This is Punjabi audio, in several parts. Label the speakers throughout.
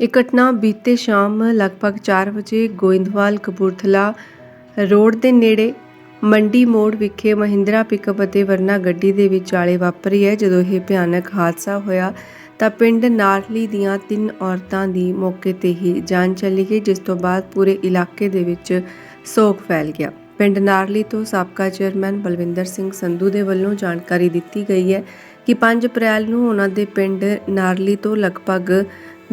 Speaker 1: ਇਹ ਘਟਨਾ ਬੀਤੇ ਸ਼ਾਮ ਲਗਭਗ 4 ਵਜੇ ਗੋਇੰਦਵਾਲ ਕਪੂਰਥਲਾ ਰੋਡ ਦੇ ਨੇੜੇ ਮੰਡੀ ਮੋੜ ਵਿਖੇ ਮਹਿੰਦਰਾ ਪਿਕਅਪ ਅਤੇ ਵਰਨਾ ਗੱਡੀ ਦੇ ਵਿਚਾਲੇ ਵਾਪਰੀ ਹੈ। ਜਦੋਂ ਇਹ ਭਿਆਨਕ ਹਾਦਸਾ ਹੋਇਆ ਤਾਂ ਪਿੰਡ ਨਾਰਲੀ ਦੀਆਂ ਤਿੰਨ ਔਰਤਾਂ ਦੀ ਮੌਕੇ ਤੇ ਹੀ ਜਾਨ ਚਲੀ ਗਈ, ਜਿਸ ਤੋਂ ਬਾਅਦ ਪੂਰੇ ਇਲਾਕੇ ਦੇ ਵਿੱਚ ਸੋਗ ਫੈਲ ਗਿਆ। ਪਿੰਡ ਨਾਰਲੀ ਤੋਂ ਸਾਬਕਾ ਚੇਅਰਮੈਨ ਬਲਵਿੰਦਰ ਸਿੰਘ ਸੰਧੂ ਦੇ ਵੱਲੋਂ ਜਾਣਕਾਰੀ ਦਿੱਤੀ ਗਈ ਹੈ ਕਿ 5 ਅਪ੍ਰੈਲ ਨੂੰ ਉਹਨਾਂ ਦੇ ਪਿੰਡ ਨਾਰਲੀ ਤੋਂ ਲਗਭਗ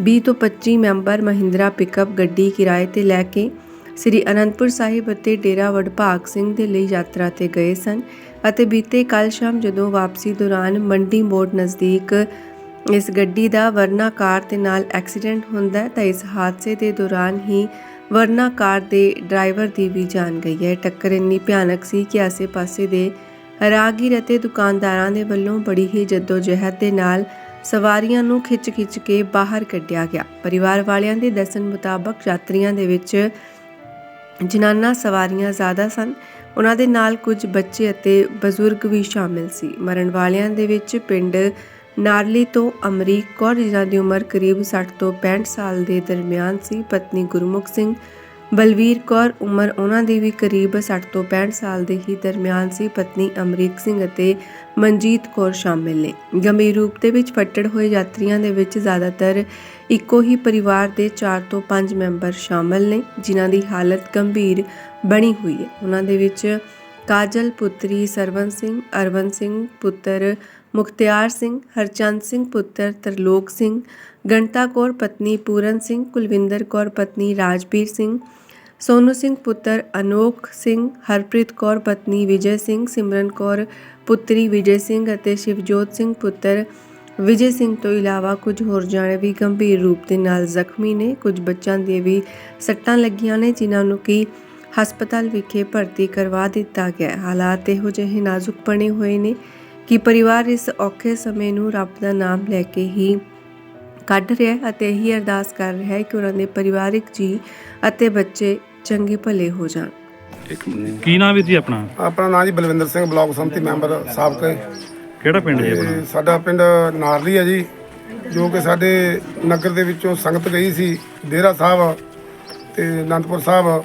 Speaker 1: 20 ਤੋਂ 25 ਮੈਂਬਰ ਮਹਿੰਦਰਾ ਪਿਕਅਪ ਗੱਡੀ ਕਿਰਾਏ ਤੇ ਲੈ ਕੇ ਸ੍ਰੀ ਅਨੰਦਪੁਰ ਸਾਹਿਬ ਅਤੇ ਡੇਰਾ ਵਡਭਾਗ ਸਿੰਘ ਦੇ ਲਈ ਯਾਤਰਾ ਤੇ ਗਏ ਸਨ ਅਤੇ ਬੀਤੇ ਕੱਲ ਸ਼ਾਮ ਜਦੋਂ ਵਾਪਸੀ ਦੌਰਾਨ ਮੰਡੀ ਮੋੜ ਨਜ਼ਦੀਕ ਇਸ ਗੱਡੀ ਦਾ ਵਰਨਾ ਕਾਰ ਦੇ ਨਾਲ ਐਕਸੀਡੈਂਟ ਹੁੰਦਾ ਤਾਂ ਇਸ ਹਾਦਸੇ ਦੇ ਦੌਰਾਨ ਹੀ ਵਰਨਾ ਕਾਰ ਦੇ ਡਰਾਈਵਰ ਦੀ ਵੀ ਜਾਨ ਗਈ ਹੈ। ਟੱਕਰ ਇੰਨੀ ਭਿਆਨਕ ਸੀ ਕਿ ਆਸੇ-ਪਾਸੇ ਦੇ ਰਾਹਗੀਰ ਅਤੇ ਦੁਕਾਨਦਾਰਾਂ ਦੇ ਵੱਲੋਂ ਬੜੀ ਹੀ ਜਹਿਦ ਦੇ ਨਾਲ ਸਵਾਰੀਆਂ ਨੂੰ ਖਿੱਚ-ਖਿੱਚ ਕੇ ਬਾਹਰ ਕੱਢਿਆ ਗਿਆ। ਪਰਿਵਾਰ ਵਾਲਿਆਂ ਦੇ ਦੱਸਣ ਮੁਤਾਬਕ ਯਾਤਰੀਆਂ ਦੇ ਵਿੱਚ ਜਨਾਨਾ ਸਵਾਰੀਆਂ ਜ਼ਿਆਦਾ ਸਨ। ਉਹਨਾਂ ਦੇ ਨਾਲ ਕੁਝ ਬੱਚੇ ਅਤੇ ਬਜ਼ੁਰਗ ਵੀ ਸ਼ਾਮਿਲ ਸੀ। ਮਰਨ ਵਾਲਿਆਂ ਦੇ ਵਿੱਚ ਪਿੰਡ ਨਾਰਲੀ ਤੋਂ ਅਮਰੀਕ ਕੌਰ, ਜਿਨ੍ਹਾਂ ਦੀ ਉਮਰ ਕਰੀਬ 60 ਤੋਂ 65 ਸਾਲ ਦੇ ਦਰਮਿਆਨ ਸੀ, ਪਤਨੀ ਗੁਰਮੁਖ ਸਿੰਘ ਬਲਵੀਰ ਕੌਰ, ਉਮਰ ਉਹਨਾਂ ਦੀ ਵੀ ਕਰੀਬ 60 ਤੋਂ 65 ਸਾਲ ਦੇ ਹੀ ਦਰਮਿਆਨ ਸੀ, ਪਤਨੀ ਅਮਰੀਕ ਸਿੰਘ ਅਤੇ ਮਨਜੀਤ ਕੌਰ ਸ਼ਾਮਿਲ ਨੇ। ਗੰਭੀਰ ਰੂਪ ਦੇ ਵਿੱਚ ਫੱਟੜ ਹੋਏ ਯਾਤਰੀਆਂ ਦੇ ਵਿੱਚ ਜ਼ਿਆਦਾਤਰ ਇੱਕੋ ਹੀ ਪਰਿਵਾਰ ਦੇ 4 ਤੋਂ 5 ਮੈਂਬਰ ਸ਼ਾਮਲ ਨੇ, ਜਿਨ੍ਹਾਂ ਦੀ ਹਾਲਤ ਗੰਭੀਰ ਬਣੀ ਹੋਈ ਹੈ। ਉਹਨਾਂ ਦੇ ਵਿੱਚ ਕਾਜਲ, ਪੁੱਤਰੀ ਸਰਵਨ ਸਿੰਘ, ਅਰਵਨ ਸਿੰਘ, ਪੁੱਤਰ ਮੁਖਤਿਆਰ ਸਿੰਘ, ਹਰਚੰਦ ਸਿੰਘ ਪੁੱਤਰ, ਤਰਲੋਕ ਸਿੰਘ, ਗਣਤਾ ਕੌਰ ਪਤਨੀ ਪੂਰਨ ਸਿੰਘ, ਕੁਲਵਿੰਦਰ ਕੌਰ ਪਤਨੀ ਰਾਜਵੀਰ ਸਿੰਘ, ਸੋਨੂ ਸਿੰਘ ਪੁੱਤਰ ਅਨੋਖ ਸਿੰਘ, ਹਰਪ੍ਰੀਤ ਕੌਰ ਪਤਨੀ ਵਿਜੇ ਸਿੰਘ, ਸਿਮਰਨ ਕੌਰ ਪੁੱਤਰੀ ਵਿਜੇ ਸਿੰਘ ਅਤੇ ਸ਼ਿਵਜੋਤ ਸਿੰਘ ਪੁੱਤਰ ਵਿਜੇ ਸਿੰਘ ਤੋਂ ਇਲਾਵਾ ਕੁਝ ਹੋਰ ਜਾਣੇ ਵੀ ਗੰਭੀਰ ਰੂਪ ਦੇ ਨਾਲ ਜ਼ਖਮੀ ਨੇ। ਕੁਝ ਬੱਚਿਆਂ ਦੇ ਵੀ ਸੱਟਾਂ ਲੱਗੀਆਂ ਨੇ, ਜਿਨ੍ਹਾਂ ਨੂੰ ਕਿ ਹਸਪਤਾਲ ਵਿਖੇ ਭਰਤੀ ਕਰਵਾ ਦਿੱਤਾ ਗਿਆ। ਹਾਲਾਤ ਇਹੋ ਜਿਹੇ ਨਾਜ਼ੁਕ ਬਣੇ ਹੋਏ ਨੇ। ਕਿ ਪਰਿਵਾਰ ਇਸ ਔਖੇ ਸਮੇਂ ਨੂੰ ਰੱਬ ਦਾ ਨਾਮ ਲੈ ਕੇ ਹੀ ਕੱਢ ਰਿਹਾ ਹੈ ਅਤੇ ਇਹੀ ਅਰਦਾਸ ਕਰ ਰਿਹਾ ਹੈ ਕਿ ਉਹਨਾਂ ਦੇ ਪਰਿਵਾਰਿਕ ਜੀ ਅਤੇ ਬੱਚੇ ਚੰਗੇ ਭਲੇ ਹੋ ਜਾਣ।
Speaker 2: ਕੀ ਨਾਮ ਹੈ ਜੀ ਆਪਣਾ?
Speaker 3: ਆਪਣਾ ਨਾਂ ਜੀ ਬਲਵਿੰਦਰ ਸਿੰਘ ਬਲਾਕ ਸੰਮਤੀ ਮੈਂਬਰ ਸਾਬਕਾ
Speaker 2: ਕਿਹੜਾ ਪਿੰਡ ਜੀ ਆਪਣਾ?
Speaker 3: ਸਾਡਾ ਪਿੰਡ ਨਾਰਲੀ ਹੈ ਜੀ ਜੋ ਕਿ ਸਾਡੇ ਨਗਰ ਦੇ ਵਿੱਚੋਂ ਸੰਗਤ ਗਈ ਸੀ ਡੇਰਾ ਸਾਹਿਬ ਤੇ ਅਨੰਦਪੁਰ ਸਾਹਿਬ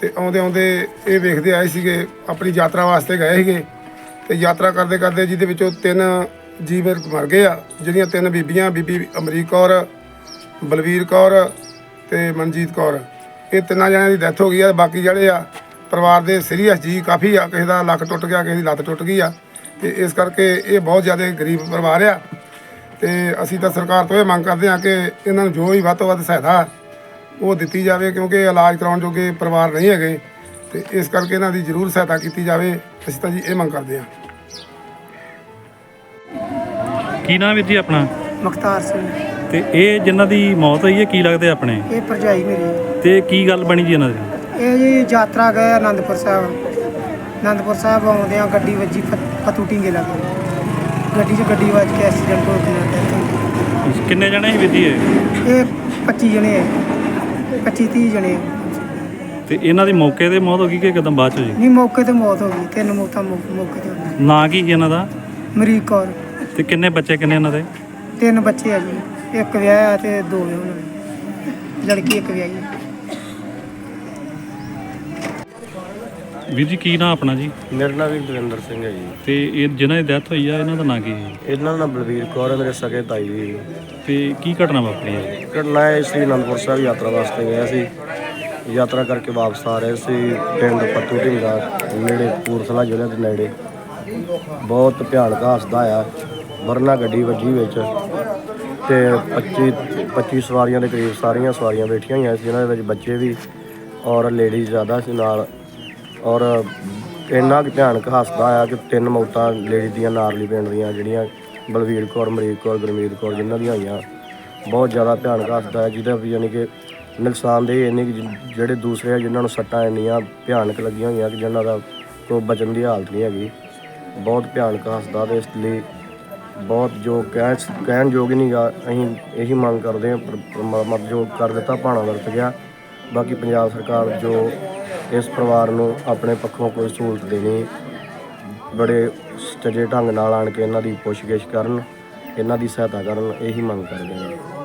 Speaker 3: ਤੇ ਆਉਂਦੇ ਆਉਂਦੇ ਇਹ ਵੇਖਦੇ ਆਏ ਸੀਗੇ ਆਪਣੀ ਯਾਤਰਾ ਵਾਸਤੇ ਗਏ ਸੀਗੇ। ਤੇ ਯਾਤਰਾ ਕਰਦੇ ਕਰਦੇ ਜਿਹਦੇ ਵਿੱਚੋਂ ਤਿੰਨ ਜੀਵ ਮਰ ਗਏ ਆ। ਜਿਹੜੀਆਂ ਤਿੰਨ ਬੀਬੀਆਂ, ਬੀਬੀ ਅਮਰੀਕ ਕੌਰ, ਬਲਵੀਰ ਕੌਰ ਤੇ ਮਨਜੀਤ ਕੌਰ। ਇਹ ਤਿੰਨਾਂ ਜਣਿਆਂ ਦੀ ਡੈਥ ਹੋ ਗਈ ਆ। ਬਾਕੀ ਜਿਹੜੇ ਆ ਪਰਿਵਾਰ ਦੇ ਸੀਰੀਅਸ ਜੀ ਕਾਫੀ ਆ। ਕਿਸੇ ਦਾ ਲੱਕ ਟੁੱਟ ਗਿਆ, ਕਿਸੇ ਦੀ ਲੱਤ ਟੁੱਟ ਗਈ ਆ। ਤੇ ਇਸ ਕਰਕੇ ਇਹ ਬਹੁਤ ਜ਼ਿਆਦਾ ਗਰੀਬ ਪਰਿਵਾਰ ਆ। ਤੇ ਅਸੀਂ ਤਾਂ ਸਰਕਾਰ ਤੋਂ ਇਹ ਮੰਗ ਕਰਦੇ ਹਾਂ ਕਿ ਇਹਨਾਂ ਨੂੰ ਜੋ ਵੀ ਵੱਧ ਤੋਂ ਵੱਧ ਸਹਾਇਤਾ ਉਹ ਦਿੱਤੀ ਜਾਵੇ, ਕਿਉਂਕਿ ਇਲਾਜ ਕਰਾਉਣ ਜੋਗੇ ਪਰਿਵਾਰ ਨਹੀਂ ਹੈਗੇ। ਤੇ ਇਸ ਕਰਕੇ ਇਹਨਾਂ ਦੀ ਜ਼ਰੂਰ ਸਹਾਇਤਾ ਕੀਤੀ ਜਾਵੇ। ਅਸੀਂ ਤਾਂ ਜੀ ਇਹ ਮੰਗ ਕਰਦੇ ਹਾਂ।
Speaker 2: ਕੀ ਨਾਮ ਹੈ ਜੀ ਆਪਣਾ?
Speaker 4: ਮੁਖਤਾਰ ਸਿੰਘ।
Speaker 2: ਤੇ ਇਹ ਜਿਨ੍ਹਾਂ ਦੀ ਮੌਤ ਹੋਈ ਹੈ ਕੀ ਲੱਗਦੇ ਆਪਣੇ?
Speaker 4: ਇਹ ਭਰਜਾਈ ਮੇਰੀ।
Speaker 2: ਤੇ ਕੀ ਗੱਲ ਬਣੀ ਜੀ ਇਹਨਾਂ ਦੀ?
Speaker 4: ਇਹ ਜੀ ਯਾਤਰਾ ਗਏ ਆਨੰਦਪੁਰ ਸਾਹਿਬ। ਆਨੰਦਪੁਰ ਸਾਹਿਬ ਆਉਂਦਿਆਂ ਗੱਡੀ ਵੱਜੀ ਫਤੂ ਢੀਂਗੇ ਲੱਗ ਗਈ। ਗੱਡੀ 'ਚ ਗੱਡੀ ਵੱਜ ਕੇ ਐਕਸੀਡੈਂਟ ਹੋ ਗਿਆ
Speaker 2: ਕਿੰਨੇ ਜਣੇ ਸੀ ਵਿਧੀ ਇਹ?
Speaker 4: ਇਹ 25 ਜਣੇ ਹੈ 25 30 ਜਣੇ ਹੈ।
Speaker 2: ਤੇ ਇਹਨਾਂ ਦੀ ਮੌਕੇ ਤੇ ਮੌਤ ਹੋ ਗਈ ਕਿ ਕਦਮ ਬਾਅਦ ਚ ਜੀ
Speaker 4: ਨਹੀਂ ਮੌਕੇ ਤੇ ਮੌਤ ਹੋ ਗਈ। ਤਿੰਨ ਮੌਤਾਂ ਮੌ- ਮੌਕੇ ਤੇ ਹੋਈਆਂ।
Speaker 2: ਨਾਂ ਕੀ ਸੀ ਇਹਨਾਂ ਦਾ?
Speaker 4: ਮਰੀਕ ਕੌਰ।
Speaker 2: ਤੇ ਕਿੰਨੇ ਬੱਚੇ ਕਿੰਨੇ ਇਹਨਾਂ ਦੇ?
Speaker 4: ਤਿੰਨ ਬੱਚੇ ਆ ਜੀ। ਇੱਕ ਵਿਆਹਿਆ ਤੇ ਦੋ ਵਿਆਹ ਉਹਨਾਂ ਦੇ ਲੜਕੀ ਇੱਕ ਵਿਆਹੀ ਹੈ।
Speaker 2: ਵੀਰ ਜੀ ਕੀ ਨਾਂ ਆਪਣਾ ਜੀ?
Speaker 5: ਮੇਰਾ ਨਾਮ ਵੀ ਬਲਵਿੰਦਰ ਸਿੰਘ ਹੈ ਜੀ।
Speaker 2: ਤੇ ਇਹ ਜਿਨ੍ਹਾਂ ਦੀ ਡੈਥ ਹੋਈ ਆ ਇਹਨਾਂ ਦਾ ਨਾਂ ਕੀ ਸੀ
Speaker 5: ਇਹਨਾਂ ਦਾ ਨਾਮ ਬਲਵੀਰ ਕੌਰ ਹੈ ਮੇਰੇ ਸਕੇ ਤਾਈ ਜੀ।
Speaker 2: ਤੇ ਕੀ ਘਟਨਾ ਵਾਪਰੀ ਹੈ?
Speaker 5: ਘਟਨਾ ਹੈ ਸ੍ਰੀ ਅਨੰਦਪੁਰ ਸਾਹਿਬ ਯਾਤਰਾ ਵਾਸਤੇ ਗਏ ਸੀ। ਯਾਤਰਾ ਕਰਕੇ ਵਾਪਸ ਆ ਰਹੇ ਸੀ, ਪਿੰਡ ਪੱਤੂ ਢਿੰਗਾ ਨੇੜੇ ਪੂਰਥਲਾ ਜ਼ਿਲ੍ਹੇ ਦੇ ਨੇੜੇ। ਬਹੁਤ ਭਿਆਨਕ ਹਾਸਦਾ ਆ ਵਰਨਾ ਗੱਡੀ ਵੱਜੀ ਵਿੱਚ ਤੇ 25 25 ਸਵਾਰੀਆਂ ਦੇ ਕਰੀਬ ਸਾਰੀਆਂ ਸਵਾਰੀਆਂ ਬੈਠੀਆਂ ਹੋਈਆਂ ਸੀ, ਜਿਨ੍ਹਾਂ ਦੇ ਵਿੱਚ ਬੱਚੇ ਵੀ ਔਰ ਲੇਡੀਜ਼ ਜ਼ਿਆਦਾ ਸੀ ਨਾਲ। ਔਰ ਇੰਨਾ ਕੁ ਭਿਆਨਕ ਹਾਸਦਾ ਆ ਕਿ ਤਿੰਨ ਮੌਤਾਂ ਲੇਡੀ ਦੀਆਂ ਨਾਰਲੀ ਪਿੰਡ ਦੀਆਂ ਜਿਹੜੀਆਂ ਬਲਵੀਰ ਕੌਰ ਮਰੀਕ ਕੌਰ, ਗੁਰਮੀਤ ਕੌਰ, ਜਿਨ੍ਹਾਂ ਦੀਆਂ ਹੋਈਆਂ। ਬਹੁਤ ਜ਼ਿਆਦਾ ਭਿਆਨਕ ਹਾਸਦਾ ਹੈ ਜਿਹਦਾ ਵੀ ਯਾਨੀ ਕਿ ਨੁਕਸਾਨਦੇਹ ਇੰਨੇ ਕਿ ਜਿਹੜੇ ਦੂਸਰੇ ਆ, ਜਿਨ੍ਹਾਂ ਨੂੰ ਸੱਟਾਂ ਇੰਨੀਆਂ ਭਿਆਨਕ ਲੱਗੀਆਂ ਹੋਈਆਂ ਕਿ ਜਿਨ੍ਹਾਂ ਦਾ ਕੋਈ ਬਚਣ ਦੀ ਹਾਲਤ ਨਹੀਂ ਹੈਗੀ, ਬਹੁਤ ਭਿਆਨਕ ਹਾਦਸਾ ਤੇ ਇਸ ਲਈ ਬਹੁਤ ਜੋ ਕਹਿ ਕਹਿਣ ਯੋਗ ਹੀ ਨਹੀਂਗਾ ਅਸੀਂ ਇਹੀ ਮੰਗ ਕਰਦੇ ਹਾਂ, ਪਰ- ਪਰਮਾਤਮਾ ਜੋ ਕਰ ਦਿੱਤਾ, ਭਾਣਾ ਵਰਤ ਗਿਆ। ਬਾਕੀ ਪੰਜਾਬ ਸਰਕਾਰ ਜੋ ਇਸ ਪਰਿਵਾਰ ਨੂੰ ਆਪਣੇ ਪੱਖੋਂ ਕੋਈ ਸਹੂਲਤ ਦੇਣੀ, ਬੜੇ ਸਚੇਤ ਢੰਗ ਨਾਲ ਆਣ ਕੇ ਇਹਨਾਂ ਦੀ ਪੁੱਛਗਿੱਛ ਕਰਨ, ਇਹਨਾਂ ਦੀ ਸਹਾਇਤਾ ਕਰਨ, ਇਹੀ ਮੰਗ ਕਰਦੇ ਹਾਂ।